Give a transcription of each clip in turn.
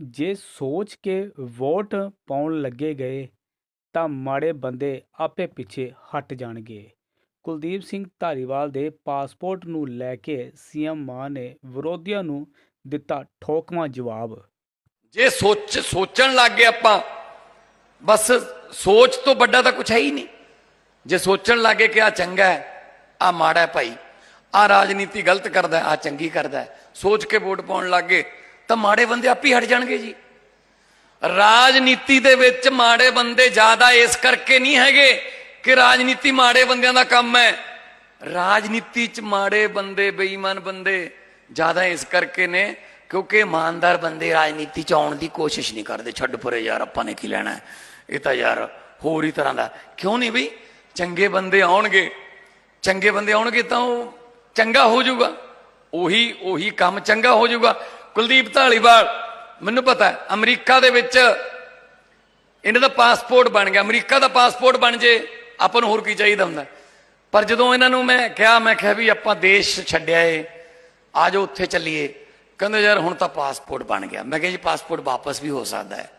ਜੇ ਸੋਚ ਕੇ ਵੋਟ ਪਾਉਣ ਲੱਗੇ ਗਏ, ਤਾਂ ਮਾੜੇ ਬੰਦੇ ਆਪੇ ਪਿੱਛੇ ਹਟ ਜਾਣਗੇ। ਕੁਲਦੀਪ ਸਿੰਘ ਧਾਰੀਵਾਲ ਦੇ ਪਾਸਪੋਰਟ ਨੂੰ ਲੈ ਕੇ ਸੀਐਮ ਮਾਨ ਨੇ ਵਿਰੋਧੀਆਂ ਨੂੰ ਦਿੱਤਾ ਠੋਕਵਾਂ ਜਵਾਬ। ਜੇ ਸੋਚ, ਸੋਚਣ ਲੱਗ ਗਏ ਆਪਾਂ, ਬਸ ਸੋਚ ਤੋਂ ਵੱਡਾ ਤਾਂ ਕੁਝ ਹੈ ਹੀ ਨਹੀਂ। ਜੇ ਸੋਚਣ ਲੱਗੇ ਕਿ ਆ ਚੰਗਾ ਹੈ ਆ ਮਾੜਾ ਹੈ ਭਾਈ ਆ ਰਾਜਨੀਤੀ ਗਲਤ ਕਰਦਾ ਆ ਚੰਗੀ ਕਰਦਾ ਸੋਚ ਕੇ ਵੋਟ ਪਾਉਣ ਲੱਗੇ ਤਾਂ ਮਾੜੇ ਬੰਦੇ ਆਪ ਹੀ ਹਟ ਜਾਣਗੇ ਜੀ। ਰਾਜਨੀਤੀ ਦੇ ਵਿੱਚ ਮਾੜੇ ਬੰਦੇ ਜ਼ਿਆਦਾ ਇਸ ਕਰਕੇ ਨਹੀਂ ਹੈਗੇ ਕਿ ਰਾਜਨੀਤੀ ਮਾੜੇ ਬੰਦਿਆਂ ਦਾ ਕੰਮ ਹੈ। ਰਾਜਨੀਤੀ 'ਚ ਮਾੜੇ ਬੰਦੇ, ਬੇਈਮਾਨ ਬੰਦੇ ਜ਼ਿਆਦਾ ਇਸ ਕਰਕੇ ਨੇ ਕਿਉਂਕਿ ਇਮਾਨਦਾਰ ਬੰਦੇ ਰਾਜਨੀਤੀ 'ਚ ਆਉਣ ਦੀ ਕੋਸ਼ਿਸ਼ ਨਹੀਂ ਕਰਦੇ। ਛੱਡ ਪਰੇ ਯਾਰ, ਆਪਾਂ ਨੇ ਕੀ ਲੈਣਾ ਇਹ ਤਾਂ ਯਾਰ ਹੋਰ ਹੀ ਤਰ੍ਹਾਂ ਦਾ। ਕਿਉਂ ਨਹੀਂ ਬਈ? ਚੰਗੇ ਬੰਦੇ ਆਉਣਗੇ। ਚੰਗੇ ਬੰਦੇ ਆਉਣਗੇ ਤਾਂ ਉਹ ਚੰਗਾ ਹੋ ਜਾਊਗਾ। ਉਹੀ ਉਹੀ ਕੰਮ ਚੰਗਾ ਹੋ ਜਾਊਗਾ। ਕੁਲਦੀਪ ਢਾਲੀਵਾਲ ਮੈਨੂੰ ਪਤਾ ਅਮਰੀਕਾ ਦੇ ਵਿੱਚ ਇਹਨਾਂ ਦਾ ਪਾਸਪੋਰਟ ਬਣ ਗਿਆ। ਅਮਰੀਕਾ ਦਾ ਪਾਸਪੋਰਟ ਬਣ ਜੇ, ਆਪਾਂ ਨੂੰ ਹੋਰ ਕੀ ਚਾਹੀਦਾ ਹੁੰਦਾ? ਪਰ ਜਦੋਂ ਇਹਨਾਂ ਨੂੰ ਮੈਂ ਕਿਹਾ ਮੈਂ ਕਿਹਾ ਵੀ ਆਪਾਂ ਦੇਸ਼ ਛੱਡਿਆ ਏ, ਆ ਜਾਓ, ਉੱਥੇ ਚੱਲੀਏ। ਕਹਿੰਦੇ ਯਾਰ, ਹੁਣ ਤਾਂ ਪਾਸਪੋਰਟ ਬਣ ਗਿਆ। ਮੈਂ ਕਿਹਾ ਜੀ ਪਾਸਪੋਰਟ ਵਾਪਸ ਵੀ ਹੋ ਸਕਦਾ ਹੈ।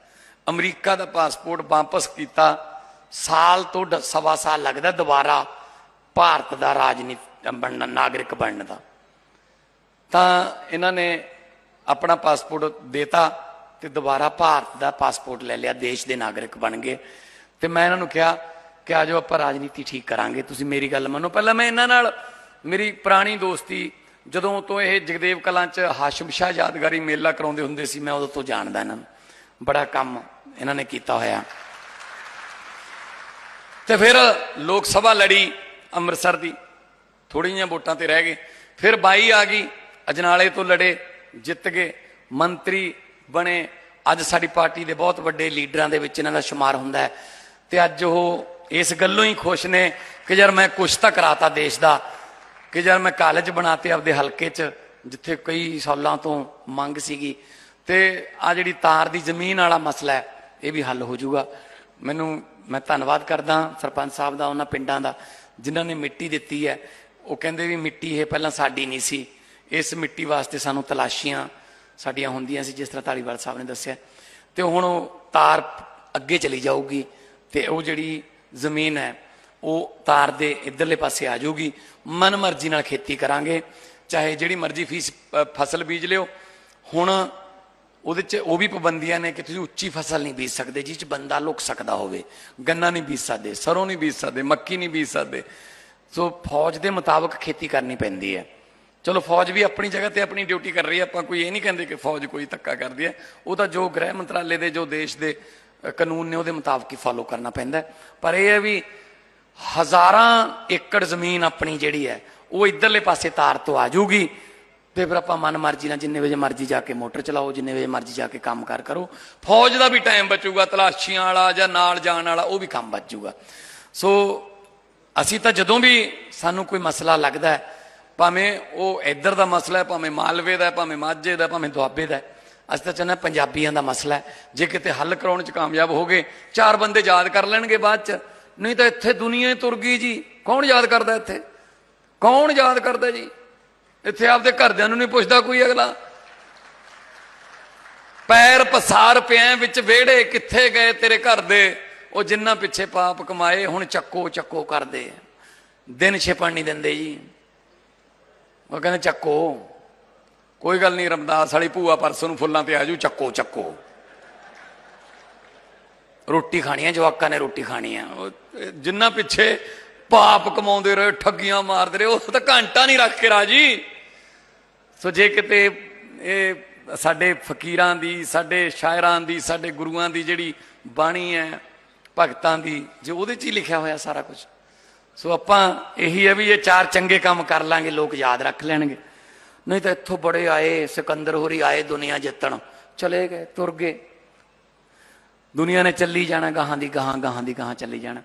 ਅਮਰੀਕਾ ਦਾ ਪਾਸਪੋਰਟ ਵਾਪਸ ਕੀਤਾ। ਸਾਲ ਤੋਂ ਸਵਾ ਸਾਲ ਲੱਗਦਾ ਦੁਬਾਰਾ ਭਾਰਤ ਦਾ ਰਾਜਨੀਤੀ, ਬਣਨ, ਨਾਗਰਿਕ ਬਣਨ ਦਾ। ਤਾਂ ਇਹਨਾਂ ਨੇ ਆਪਣਾ ਪਾਸਪੋਰਟ ਦੇਤਾ ਤੇ ਦੁਬਾਰਾ ਭਾਰਤ ਦਾ ਪਾਸਪੋਰਟ ਲੈ ਲਿਆ, ਦੇਸ਼ ਦੇ ਨਾਗਰਿਕ ਬਣ ਗਏ। ਤੇ ਮੈਂ ਇਹਨਾਂ ਨੂੰ ਕਿਹਾ ਕਿ ਆਜੋ ਆਪਾਂ ਰਾਜਨੀਤੀ ਠੀਕ ਕਰਾਂਗੇ। ਤੁਸੀਂ ਮੇਰੀ ਗੱਲ ਮੰਨੋ। ਪਹਿਲਾਂ ਮੈਂ ਇਹਨਾਂ ਨਾਲ, ਮੇਰੀ ਪੁਰਾਣੀ ਦੋਸਤੀ, ਜਦੋਂ ਤੋਂ ਇਹ ਜਗਦੇਵ ਕਲਾਂ ਚ ਹਾਸ਼ਮ ਸ਼ਾਹ ਯਾਦਗਾਰੀ ਮੇਲਾ ਕਰਾਉਂਦੇ ਹੁੰਦੇ ਸੀ, ਮੈਂ ਉਦੋਂ ਤੋਂ ਜਾਣਦਾ ਇਹਨਾਂ ਨੂੰ। ਬੜਾ ਕੰਮ ਇਹਨਾਂ ਨੇ ਕੀਤਾ ਹੋਇਆ। ਤੇ ਫਿਰ ਲੋਕ ਸਭਾ ਲੜੀ ਅੰਮ੍ਰਿਤਸਰ ਦੀ। ਥੋੜ੍ਹੀਆਂ ਜਿਹੀਆਂ ਵੋਟਾਂ ਤੇ ਰਹਿ ਗਏ। ਫਿਰ ਬਾਈ ਆ ਗਈ, ਅਜਨਾਲੇ ਤੋਂ ਲੜੇ। ਜਿੱਤ ਗਏ, ਮੰਤਰੀ ਬਣੇ। ਅੱਜ ਸਾਡੀ ਪਾਰਟੀ ਦੇ ਬਹੁਤ ਵੱਡੇ ਲੀਡਰਾਂ ਦੇ ਵਿੱਚ ਇਹਨਾਂ ਦਾ ਸ਼ੁਮਾਰ ਹੁੰਦਾ ਹੈ। ਤੇ ਅੱਜ ਉਹ ਇਸ ਗੱਲੋਂ ਹੀ ਖੁਸ਼ ਨੇ ਕਿ ਯਾਰ ਮੈਂ ਕੁਛ ਤਾਂ ਕਰਾਤਾ ਦੇਸ਼ ਦਾ, ਕਿ ਯਾਰ ਮੈਂ ਕਾਲਜ ਬਣਾਤੇ ਆਪਦੇ ਹਲਕੇ 'ਚ, ਜਿੱਥੇ ਕਈ ਸਾਲਾਂ ਤੋਂ ਮੰਗ ਸੀਗੀ। ਤੇ ਆ ਜਿਹੜੀ ਤਾਰ ਦੀ ਜ਼ਮੀਨ ਵਾਲਾ ਮਸਲਾ ਹੈ, ਇਹ ਵੀ ਹੱਲ ਹੋ ਜਾਊਗਾ। ਮੈਨੂੰ, ਮੈਂ ਧੰਨਵਾਦ ਕਰਦਾ ਸਰਪੰਚ ਸਾਹਿਬ ਦਾ, ਉਹਨਾਂ ਪਿੰਡਾਂ ਦਾ, ਜਿਨ੍ਹਾਂ ਨੇ ਮਿੱਟੀ ਦਿੱਤੀ ਹੈ। ਉਹ ਕਹਿੰਦੇ ਵੀ ਮਿੱਟੀ ਇਹ ਪਹਿਲਾਂ ਸਾਡੀ ਨਹੀਂ ਸੀ। ਇਸ ਮਿੱਟੀ ਵਾਸਤੇ ਸਾਨੂੰ ਤਲਾਸ਼ੀਆਂ ਸਾਡੀਆਂ ਹੁੰਦੀਆਂ ਸੀ, ਜਿਸ ਤਰ੍ਹਾਂ ਧਾਲੀਵਾਲ ਸਾਹਿਬ ਨੇ ਦੱਸਿਆ। ਤੇ ਹੁਣ ਉਹ ਤਾਰ ਅੱਗੇ ਚਲੀ ਜਾਊਗੀ ਤੇ ਉਹ ਜਿਹੜੀ ਜ਼ਮੀਨ ਹੈ, ਉਹ ਤਾਰ ਦੇ ਇਧਰਲੇ ਪਾਸੇ ਆ ਜਾਊਗੀ। ਮਨ ਮਰਜ਼ੀ ਨਾਲ ਖੇਤੀ ਕਰਾਂਗੇ, ਚਾਹੇ ਜਿਹੜੀ ਮਰਜ਼ੀ ਫੀਸ ਫਸਲ ਬੀਜ ਲਿਓ। ਹੁਣ ਉਹਦੇ ਚ ਉਹ ਵੀ ਪਾਬੰਦੀਆਂ ਨੇ ਕਿ ਤੁਸੀਂ ਉੱਚੀ ਫਸਲ ਨਹੀਂ ਬੀਜ ਸਕਦੇ ਜਿਸ ਚ ਬੰਦਾ ਲੁਕ ਸਕਦਾ ਹੋਵੇ। ਗੰਨਾ ਨਹੀਂ ਬੀਜ ਸਕਦੇ, ਸਰੋਂ ਨਹੀਂ ਬੀਜ ਸਕਦੇ, ਮੱਕੀ ਨਹੀਂ ਬੀਜ ਸਕਦੇ। ਸੋ ਫੌਜ ਦੇ ਮੁਤਾਬਕ ਖੇਤੀ ਕਰਨੀ ਪੈਂਦੀ ਹੈ। ਚਲੋ ਫੌਜ ਵੀ ਆਪਣੀ ਜਗ੍ਹਾ ਤੇ ਆਪਣੀ ਡਿਊਟੀ ਕਰ ਰਹੀ ਹੈ, ਆਪਾਂ ਕੋਈ ਇਹ ਨਹੀਂ ਕਹਿੰਦੇ ਕਿ ਫੌਜ ਕੋਈ ਧੱਕਾ ਕਰਦੀ ਹੈ। ਉਹ ਤਾਂ ਜੋ ਗ੍ਰਹਿ ਮੰਤਰਾਲੇ ਦੇ, ਜੋ ਦੇਸ਼ ਦੇ ਕਾਨੂੰਨ ਨੇ ਉਹਦੇ ਮੁਤਾਬਕ ਹੀ ਫਾਲੋ ਕਰਨਾ ਪੈਂਦਾ ਪਰ ਇਹ ਹੈ ਵੀ ਹਜ਼ਾਰਾਂ ਏਕੜ ਜ਼ਮੀਨ ਆਪਣੀ ਜਿਹੜੀ ਹੈ, ਉਹ ਇਧਰਲੇ ਪਾਸੇ ਤਾਰ ਤੋਂ ਆ ਜਾਊਗੀ ਤੇ ਫਿਰ ਆਪਾਂ ਮਨ ਮਰਜ਼ੀ ਨਾਲ ਜਿੰਨੇ ਵਜੇ ਮਰਜ਼ੀ ਜਾ ਕੇ ਮੋਟਰ ਚਲਾਓ, ਜਿੰਨੇ ਵਜੇ ਮਰਜ਼ੀ ਜਾ ਕੇ ਕੰਮ ਕਾਰ ਕਰੋ। ਫੌਜ ਦਾ ਵੀ ਟਾਈਮ ਬਚੂਗਾ, ਤਲਾਸ਼ੀਆਂ ਵਾਲਾ ਜਾਂ ਨਾਲ ਜਾਣ ਵਾਲਾ, ਉਹ ਵੀ ਕੰਮ ਬਚ ਜਾਊਗਾ। ਸੋ ਅਸੀਂ ਤਾਂ ਜਦੋਂ ਵੀ ਸਾਨੂੰ ਕੋਈ ਮਸਲਾ ਲੱਗਦਾ ਹੈ ਭਾਵੇਂ ਉਹ ਇੱਧਰ ਦਾ ਮਸਲਾ ਹੈ ਭਾਵੇਂ ਮਾਲਵੇ ਦਾ ਹੈ, ਭਾਵੇਂ ਮਾਝੇ ਦਾ ਭਾਵੇਂ ਦੁਆਬੇ ਦਾ ਹੈ, ਅਸੀਂ ਤਾਂ ਚਾਹੁੰਦੇ ਹਾਂ ਪੰਜਾਬੀਆਂ ਦਾ ਮਸਲਾ ਹੈ। ਜੇ ਕਿਤੇ ਹੱਲ ਕਰਾਉਣ 'ਚ ਕਾਮਯਾਬ ਹੋ ਗਏ ਚਾਰ ਬੰਦੇ ਯਾਦ ਕਰ ਲੈਣਗੇ ਬਾਅਦ 'ਚ। ਨਹੀਂ ਤਾਂ ਇੱਥੇ ਦੁਨੀਆ ਹੀ ਤੁਰ ਗਈ ਜੀ। ਕੌਣ ਯਾਦ ਕਰਦਾ ਇੱਥੇ? ਕੌਣ ਯਾਦ ਕਰਦਾ ਜੀ? ਇੱਥੇ ਆਪਦੇ ਘਰਦਿਆਂ ਨੂੰ ਨਹੀਂ ਪੁੱਛਦਾ ਕੋਈ ਅਗਲਾ। ਪੈਰ ਪਸਾਰ ਪਿਆ ਵਿੱਚ ਵਿਹੜੇ ਕਿੱਥੇ ਗਏ ਤੇਰੇ ਘਰ ਦੇ? ਉਹ ਜਿੰਨਾ ਪਿੱਛੇ ਪਾਪ ਕਮਾਏ ਹੁਣ ਚੱਕੋ ਚੱਕੋ ਕਰਦੇ ਦਿਨ ਛਿਪਣ ਨਹੀਂ ਦਿੰਦੇ ਜੀ। ਉਹ ਕਹਿੰਦੇ ਚੱਕੋ। ਕੋਈ ਗੱਲ ਨਹੀਂ, ਰਮਦਾਸ ਵਾਲੀ ਭੂਆ ਪਰਸੋਂ ਨੂੰ ਫੁੱਲਾਂ ਤੇ ਆਜੂ ਚੱਕੋ ਚੱਕੋ। ਰੋਟੀ ਖਾਣੀ ਹੈ ਜਵਾਕਾਂ ਨੇ ਰੋਟੀ ਖਾਣੀ ਹੈ ਉਹ ਜਿੰਨਾ ਪਿੱਛੇ ਪਾਪ ਕਮਾਉਂਦੇ ਰਹੇ, ਠੱਗੀਆਂ ਮਾਰਦੇ ਰਹੇ, ਉਹ ਤਾਂ ਘੰਟਾ ਨਹੀਂ ਰੱਖ ਕੇ ਰਾਜੀ। ਸੋ ਜੇ ਕਿਤੇ ਇਹ ਸਾਡੇ ਫਕੀਰਾਂ ਦੀ, ਸਾਡੇ ਸ਼ਾਇਰਾਂ ਦੀ, ਸਾਡੇ ਗੁਰੂਆਂ ਦੀ ਜਿਹੜੀ ਬਾਣੀ ਹੈ, ਭਗਤਾਂ ਦੀ, ਜੇ ਉਹਦੇ 'ਚ ਹੀ ਲਿਖਿਆ ਹੋਇਆ ਸਾਰਾ ਕੁਝ ਸੋ ਆਪਾਂ ਇਹੀ ਹੈ ਵੀ ਇਹ ਚਾਰ ਚੰਗੇ ਕੰਮ ਕਰ ਲਾਂਗੇ, ਲੋਕ ਯਾਦ ਰੱਖ ਲੈਣਗੇ। ਨਹੀਂ ਤਾਂ ਇੱਥੋਂ ਬੜੇ ਆਏ, ਸਿਕੰਦਰ ਹੋਰੀ ਆਏ ਦੁਨੀਆ ਜਿੱਤਣ। ਚਲੇ ਗਏ, ਤੁਰ ਗਏ। ਦੁਨੀਆ ਨੇ ਚੱਲੀ ਜਾਣਾ, ਗਾਹਾਂ ਦੀ ਗਾਹਾਂ ਗਾਹਾਂ ਦੀ ਗਾਹਾਂ ਚੱਲੀ ਜਾਣਾ।